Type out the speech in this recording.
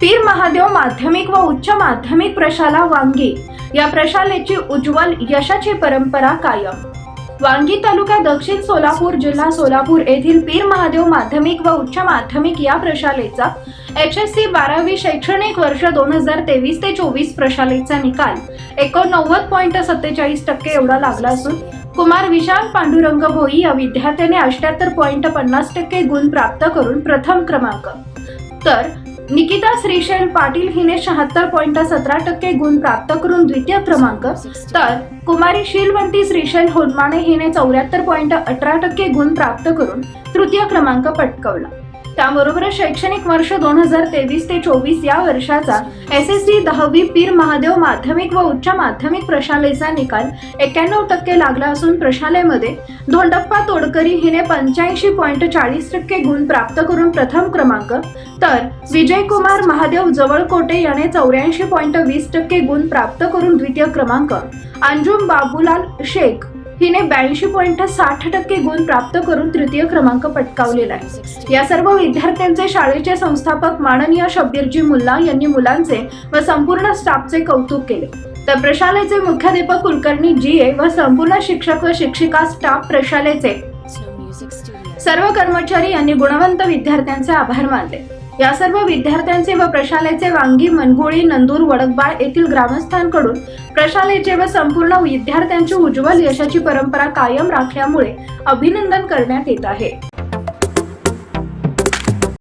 पीर महादेव माध्यमिक व उच्च माध्यमिक प्रशाला वांगी. या प्रशालेची उज्ज्वल यशाची परंपरा कायम. वांगी तालुका दक्षिण सोलापूर जिल्हा सोलापूर येथील पीर महादेव माध्यमिक व उच्च माध्यमिक या प्रशालेचा एच एस सी बारावी शैक्षणिक वर्ष दोन हजार तेवीस ते चोवीस प्रशालेचा निकाल एकोणनव्वद पॉईंट सत्तेचाळीस टक्के एवढा लागला असून कुमार विशाल पांडुरंग भोई या विद्यार्थ्याने अठ्याहत्तर पॉईंट पन्नास टक्के गुण प्राप्त करून प्रथम क्रमांक. तर निकिता श्रीशैल पाटील हिने शहात्तर पॉईंट सतरा टक्के गुण प्राप्त करून द्वितीय क्रमांक तर कुमारी शीलवंती श्रीशैल होनमाने हिने चौऱ्याहत्तर पॉईंट अठरा टक्के गुण प्राप्त करून तृतीय क्रमांक पटकवला. त्याबरोबरच शैक्षणिक वर्ष दोन हजार तेवीस ते चोवीस या वर्षाचा एस एस सी दहावी पीर महादेव माध्यमिक व उच्च माध्यमिक प्रशालेचा निकाल एक्क्याण्णव टक्के लागला असून प्रशालेमध्ये धोंडप्पा तोडकरी हिने पंच्याऐंशी पॉईंट चाळीस टक्के गुण प्राप्त करून प्रथम क्रमांक तर विजयकुमार महादेव जवळकोटे याने चौऱ्याऐंशी पॉईंट वीस टक्के गुण प्राप्त करून द्वितीय क्रमांक अंजुम बाबूलाल शेख हिने ब्याऐंशी पॉईंट साठ टक्के गुण प्राप्त करून तृतीय क्रमांक पटकावलेला आहे. या सर्व विद्यार्थ्यांचे शाळेचे संस्थापक माननीय शब्बीरजी मुल्ला यांनी मुलांचे व संपूर्ण स्टाफचे कौतुक केले. तर प्रशालेचे मुख्याध्यापक कुलकर्णी जी ए व संपूर्ण शिक्षक व शिक्षिका स्टाफ प्रशालेचे सर्व कर्मचारी यांनी गुणवंत विद्यार्थ्यांचे आभार मानले. या सर्व विद्यार्थ्यांचे व प्रशालेचे वांगी मनगोळी नंदूर वडकबाळ येथील ग्रामस्थांकडून प्रशालेचे व संपूर्ण विद्यार्थ्यांची उज्ज्वल यशाची परंपरा कायम राखल्यामुळे अभिनंदन करण्यात येत आहे.